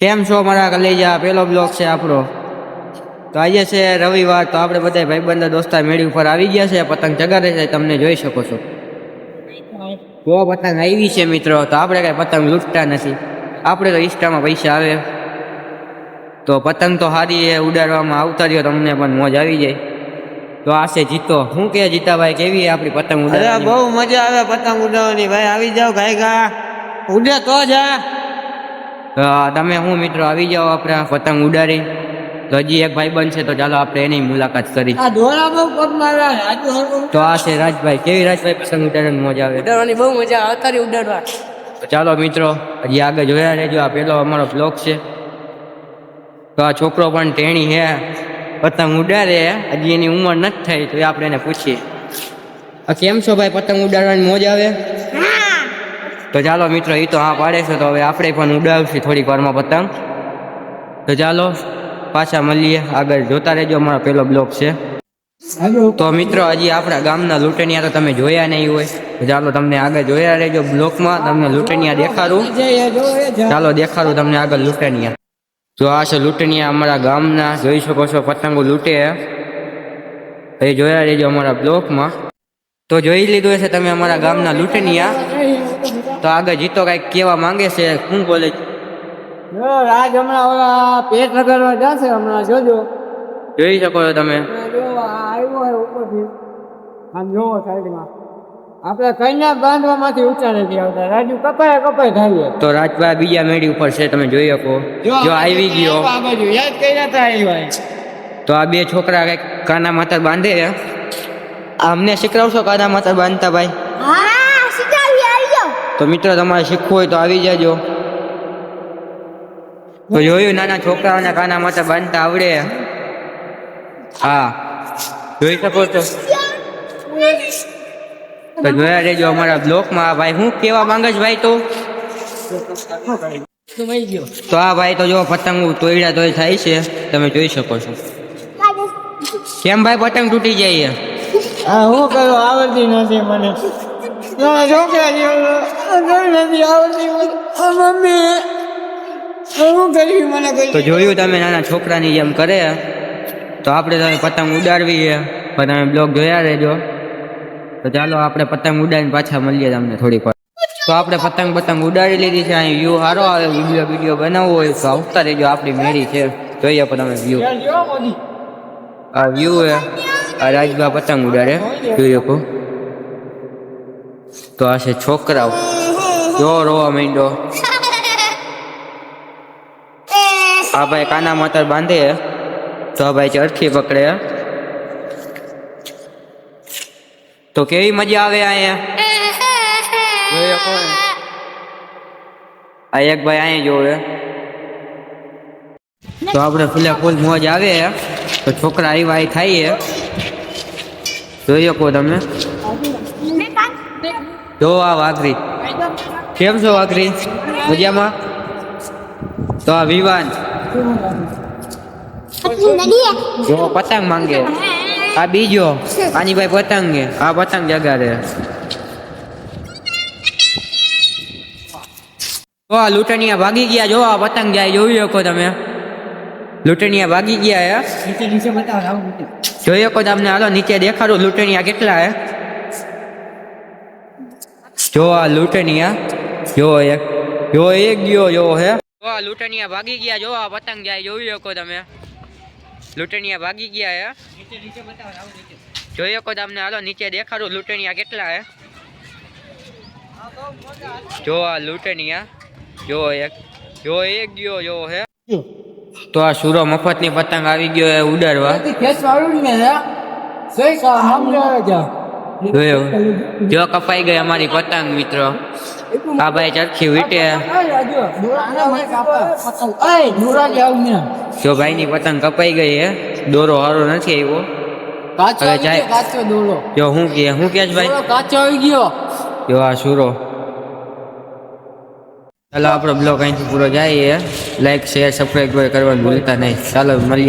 કેમ છો મારા કલેજા? પેલો બ્લોક છે આપણો. તો આજે છે રવિવાર તો આપણે બધા ભાઈબંધો દોસ્તા મેળી ઉપર આવી ગયા છે. પતંગ ચગાડે છે તમને જોઈ શકો છો. જો પતંગ આવી છે મિત્રો તો આપણે કઈ પતંગ લૂંટતા નથી. આપણે તો ઇન્સ્ટામાં પૈસા આવે. તો પતંગ તો સારી એ ઉડાડવામાં આવતા રહ્યો તમને પણ મોજ આવી જાય. તો આ છે જીતો. શું કે જીતાભાઈ કેવી આપણી પતંગ ઉડાડવા બહુ મજા આવે પતંગ ઉડાવવાની ભાઈ આવી જાવ ગાય ગા ઉડે તો જા તો તમે હું મિત્રો આવી જાઓ આપણે પતંગ ઉડાડી. તો હજી એક ભાઈ બનશે તો ચાલો આપણે એની મુલાકાત કરી. તો આ છે રાજભાઈ. કેવી રાજભાઈ પતંગ ઉડાડવાની મજા આવે? ઉડાડવાની બહુ મજા આવે અત્યારે ઉડાડવા. તો ચાલો મિત્રો હજી આગળ જોયા રહેજો. આ પેલો અમારો બ્લોક છે. તો આ છોકરો પણ ટેણી હે. પતંગ ઉડાડે. હજી એની ઉંમર નથી થઈ તો એ આપણે એને પૂછીએ. કેમ છો ભાઈ પતંગ ઉડાડવાની મોજ આવે? તો ચાલો મિત્રો એ તો હા પાડે છે તો હવે આપણે પણ ઉડાવશું થોડીક વારમાં પતંગ. તો ચાલો પાછા મળીએ આગળ જોતા રહેજો અમારો પેલો બ્લોક છે. તો મિત્રો હજી આપણા ગામના લૂંટણિયા તો તમે જોયા નહીં હોય. તો ચાલો તમને આગળ જોયા રહેજો બ્લોકમાં તમને લૂંટણિયા દેખાડું. ચાલો દેખાડું તમને આગળ લૂંટણિયા. જો આ છે લૂંટણિયા અમારા ગામના જોઈ શકો છો પતંગો લૂંટે એ જોયા રહેજો અમારા બ્લોકમાં તો જોઈ લીધું હશે તમે અમારા ગામના લૂંટણિયા. તો આગળ જીતો કાંઈક કેવા માંગે છે? શું બોલે રાજ હમણાં ઓલા પેટ લગાડવા જશે હમણાં જોજો. જોઈ શકો છો તમે. જો આ આવ્યો હોય ઉપરથી. આમ જોવો સાઈડમાં. આપણે કન્યા બાંધવામાંથી ઊંચા નથી આવતા. રાજુ કપાય કપાય થાય તો રાજભા બીજા મેળી ઉપર છે તમે જોઈ શકો. જો આવી ગયો. આ બાજુ. યાદ કર્યા તા આવ્યા તો આ બે છોકરા કંઈક કાના માતર બાંધે? આ અમને શીખડાવશો કાના માતર બાંધતા ભાઈ? હા? તો મિત્રો, તમારે શીખવું હોય તો આવી જાજો. તો જોયું, નાના છોકરાઓને કાના માટે બાંધતા આવડે. હા. જોઈ શકો છો. તો જોયા રહેજો અમારા બ્લોકમાં. ભાઈ હું કેવા માંગે છે ભાઈ તો? તો આ ભાઈ તો જો પતંગ તોડ્યા તોય થાય છે. તમે જોઈ શકો છો. કેમ ભાઈ પતંગ તૂટી જાય? હા કરું? આવડતી નથી મને. ના છોકરા જેવું નથી આવડતી મને આ મમ્મી શું કર્યું મને તો કઈ જોયું તમે નાના છોકરાની જેમ કરે તો આપણે તમે પતંગ ઉડાડવી છે પણ તમે બ્લોગ જોયા રહેજો તો ચાલો આપણે પતંગ ઉડાડીને પાછા મળીએ તમને થોડીક વાર તો આપણે પતંગ પતંગ ઉડાડી લીધી છે અહીં વ્યૂ સારો આવે વીડિયો વીડિયો બનાવવો હોય તો આવતા રહેજો આપણી મેળી છે જોઈએ પણ તમે વ્યૂ જો મોદી આ વ્યૂ હે આ રાજભા પતંગ ઉડાડે જોઈ શકો તો આ છે છોકરાઓ. જો રોવા માંડ્યો. આ ભાઈ કાના માતર બાંધે તો આ ભાઈ ચરખી પકડે તો કેવી મજા આવે અહીંયા? જોઈ શકો ને? આ એક ભાઈ અહીંયા જોવે તો આપણે ફૂલે ફૂલ મોજ આવે તો છોકરા આવ્યા અહીં ખાઈએ જોઈ શકો તમે. જો આ વાઘરી. કેમ છો વાઘરી? મજામાં? તો આ વિવાન. જો પતંગ માંગે. આ બીજો. આની ભાઈ પતંગ આ પતંગ જગાડે તો આ લૂંટણીયા ભાગી ગયા. જો આ પતંગ જાય જોઈ શકો તમે. લૂંટણીયા ભાગી ગયા હે? જોઈ શકો તમને. હાલો નીચે દેખાડું લૂંટણીયા કેટલા હે જો આ લૂંટણીયા જો એક જો એક ગયો જો હે. જો આ લૂંટણીયા ભાગી ગયા જો આ પતંગ જાય જોઈ શકો તમે. લૂંટણીયા ભાગી ગયા હે. નીચે નીચે બતાવો આવું નીચે જોઈ શકો તમને હાલો નીચે દેખાડું લૂંટણીયા કેટલા હે. જો આ લૂંટણીયા જો એક જો એક ગયો જો હે. તો આ સુરો મફતની પતંગ આવી ગયો હે ઉડાડવા. ખેસ વાળું ને હે સહી કા સમજાવે જા જોયો? જો કપાઈ ગઈ અમારી પતંગ મિત્રો. આ ભાઈ ચરખી વીટે. જો ભાઈની પતંગ કપાઈ ગઈ હે. દોરો હારો નથી આવ્યો. કાચો હવે આવી જાય. ગયો, કાચો દોડો જો હું કે હું કે છે ભાઈ? દોડો કાચો આવી ગયો. જો આ સુરો. ચાલો આપણો બ્લોગ અહીંથી પૂરો જાય લાઈક શેર સબસ્ક્રાઈબ કરવાનું ભૂલતા નહીં. ચાલો મળીએ.